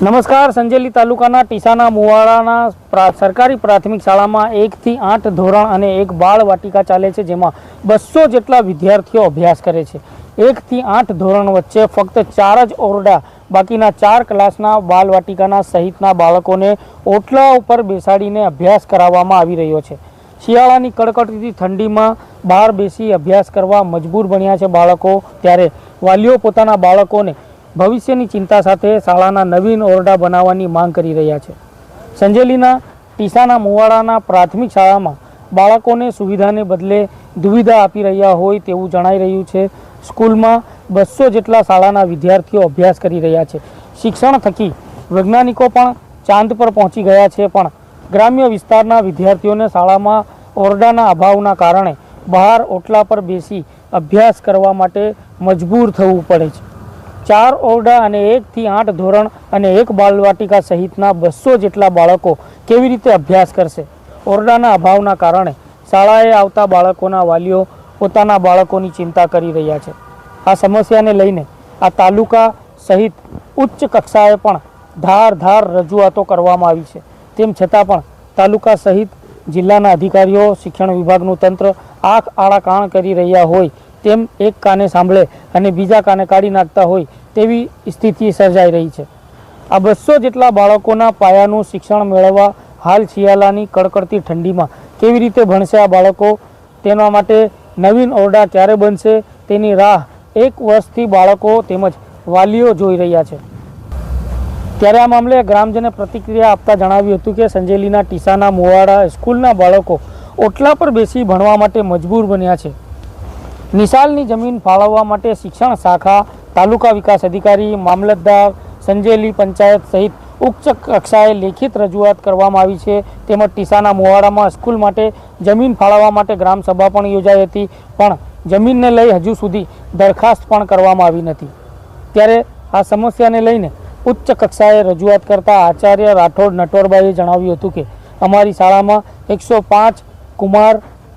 નમસ્કાર, સંજેલી તાલુકાના ટીસાના મુવાડાના સરકારી પ્રાથમિક શાળામાં એકથી આઠ ધોરણ અને એક બાળ વાટિકા ચાલે છે, જેમાં બસો જેટલા વિદ્યાર્થીઓ અભ્યાસ કરે છે. એકથી આઠ ધોરણ વચ્ચે ફક્ત ચાર જ ઓરડા, બાકીના ચાર ક્લાસના બાળ વાટિકાના સહિતના બાળકોને ઓટલા ઉપર બેસાડીને અભ્યાસ કરાવવામાં આવી રહ્યો છે. શિયાળાની કડકડતી ઠંડીમાં બહાર બેસી અભ્યાસ કરવા મજબૂર બન્યા છે બાળકો, ત્યારે વાલીઓ પોતાના બાળકોને ભવિષ્યની ચિંતા સાથે શાળાના નવીન ઓરડા બનાવવાની માંગ કરી રહ્યા છે. સંજેલીના ટીસાના મુવાડાના પ્રાથમિક શાળામાં બાળકોને સુવિધાને બદલે દુવિધા આપી રહ્યા હોય તેવું જણાઈ રહ્યું છે. સ્કૂલમાં બસો જેટલા શાળાના વિદ્યાર્થીઓ અભ્યાસ કરી રહ્યા છે. શિક્ષણ થકી વૈજ્ઞાનિકો પણ ચાંદ પર પહોંચી ગયા છે, પણ ગ્રામ્ય વિસ્તારના વિદ્યાર્થીઓને શાળામાં ઓરડાના અભાવના કારણે બહાર ઓટલા પર બેસી અભ્યાસ કરવા માટે મજબૂર થવું પડે છે. ચાર ઓરડા અને એકથી આઠ ધોરણ અને એક બાલવાટિકા સહિતના બસો જેટલા બાળકો કેવી રીતે અભ્યાસ કરશે? ઓરડાના અભાવના કારણે શાળાએ આવતા બાળકોના વાલીઓ પોતાના બાળકોની ચિંતા કરી રહ્યા છે. આ સમસ્યાને લઈને આ તાલુકા સહિત ઉચ્ચ કક્ષાએ પણ ધાર ધાર રજૂઆતો કરવામાં આવી છે. તેમ છતાં પણ તાલુકા સહિત જિલ્લાના અધિકારીઓ, શિક્ષણ વિભાગનું તંત્ર આંખ આળા કાણ કરી રહ્યા હોય તેમ એક કાને સાંભળે અને બીજા કાને કાઢી નાખતા હોય તેવી સ્થિતિ સર્જાઈ રહી છે. આ બસો જેટલા બાળકોના પાયાનું શિક્ષણ મેળવવા હાલ શિયાળાની કડકડતી ઠંડીમાં કેવી રીતે ભણશે આ બાળકો? તેના માટે નવીન ઓરડા ક્યારે બનશે? તેની રાહ એક વર્ષથી બાળકો તેમજ વાલીઓ જોઈ રહ્યા છે. ત્યારે આ મામલે ગ્રામજને પ્રતિક્રિયા આપતા જણાવ્યું હતું કે સંજેલીના ટીસાના મોવાડા સ્કૂલના બાળકો ઓટલા પર બેસી ભણવા માટે મજબૂર બન્યા છે. નિશાલની જમીન ફાળવવા માટે શિક્ષણ શાખા તાલુકા વિકાસ અધિકારી, મામલતદાર, સંજેલી પંચાયત સહિત ઉચ્ચ કક્ષાએ લેખિત રજૂઆત કરવામાં આવી છે. તેમજ ટીસાના મોવાડામાં સ્કૂલ માટે જમીન ફાળવવા માટે ગ્રામસભા પણ યોજાઈ હતી, પણ જમીનને લઈ હજુ સુધી દરખાસ્ત પણ કરવામાં આવી નથી. ત્યારે આ સમસ્યાને લઈને ઉચ્ચ કક્ષાએ રજૂઆત કરતા આચાર્ય રાઠોડ નટોરબાઈએ જણાવ્યું હતું કે, અમારી શાળામાં એકસો પાંચ કુમાર,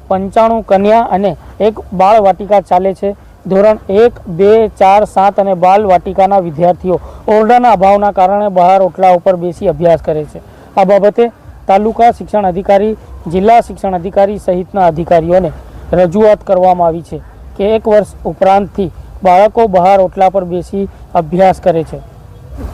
પંચાણું કન્યા અને એક બાળ વાટિકા ચાલે છે. ધોરણ એક, બે, ચાર, સાત અને બાલ વાટિકાના વિદ્યાર્થીઓ ઓરડાના અભાવના કારણે બહાર ઓટલા ઉપર બેસી અભ્યાસ કરે છે. આ બાબતે તાલુકા શિક્ષણ અધિકારી, જિલ્લા શિક્ષણ અધિકારી સહિતના અધિકારીઓને રજૂઆત કરવામાં આવી છે કે એક વર્ષ ઉપરાંતથી બાળકો બહાર ઓટલા પર બેસી અભ્યાસ કરે છે.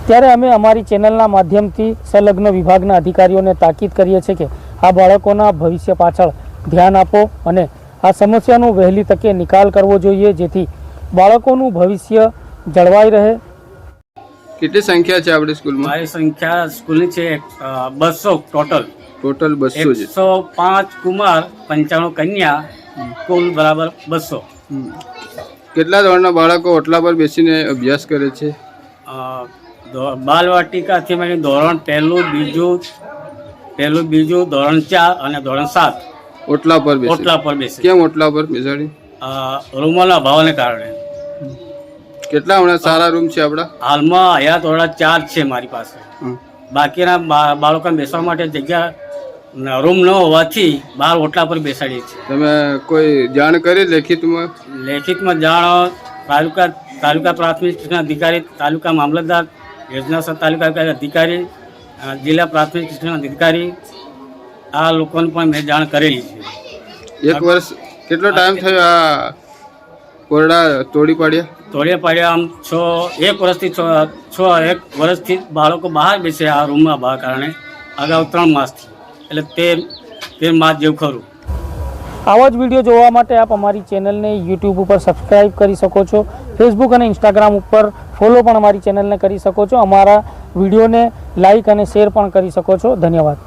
ત્યારે અમે અમારી ચેનલના માધ્યમથી સંલગ્ન વિભાગના અધિકારીઓને તાકીદ કરીએ છીએ કે આ બાળકોના ભવિષ્ય પાછળ ધ્યાન આપો અને આ સમસ્યાનો વહેલી તકે નિકાલ કરવો જોઈએ જેથી બાળકોનું ભવિષ્ય જળવાઈ રહે. કેટલી સંખ્યા છે આપણી સ્કૂલમાં? મારી સંખ્યા સ્કૂલની છે બસો ટોટલ. ટોટલ બસો એકસો પાંચ કુમાર પંચાણું કન્યા કુલ બરાબર બસો. કેટલા ધોરણના બાળકો ઓટલા પર બેસીને અભ્યાસ કરે છે? બાલવાટિકાથી મારી ધોરણ પહેલું બીજું પહેલું બીજું ધોરણ ચાર અને ધોરણ સાત. ઓટલા પર બેસે. ઓટલા પર બેસે. કેમ ઓટલા પર બેસાડી? રૂમોના અભાવને કારણે. કેટલા હમણાં સારા રૂમ છે આપણા? હાલમાં હયાત ઓરડા ચાર છે મારી પાસે. બાકીના બાળકોને બેસવા માટે જગ્યા રૂમ ન હોવાથી બહાર ઓટલા પર બેસાડીએ છીએ. તમે કોઈ જાણ કરી લેખિતમાં? લેખિતમાં જાણ તાલુકા તાલુકા પ્રાથમિક શિક્ષણ અધિકારી તાલુકા મામલતદાર યોજના તાલુકા અધિકારી જિલ્લા પ્રાથમિક શિક્ષણ અધિકારી આ લોકોને પણ મેં જાણ કરેલી છે. એક વર્ષ કેટલો ટાઈમ થયો આ કોરડા તોડી પાડ્યા? તોડી પાડ્યા આમ છ એક વર્ષથી છ છ એક વર્ષથી બાળકો બહાર બેસે આ રૂમમાં બહાર કારણે અગાઉ ત્રણ માસથી. એટલે તે તે માસ જેવું ખરું. આવા જ વીડિયો જોવા માટે આપ અમારી ચેનલને યુટ્યુબ ઉપર સબસ્ક્રાઇબ કરી શકો છો. ફેસબુક અને ઇન્સ્ટાગ્રામ ઉપર ફોલો પણ અમારી ચેનલને કરી શકો છો. અમારા વિડીયોને લાઈક અને શેર પણ કરી શકો છો. ધન્યવાદ.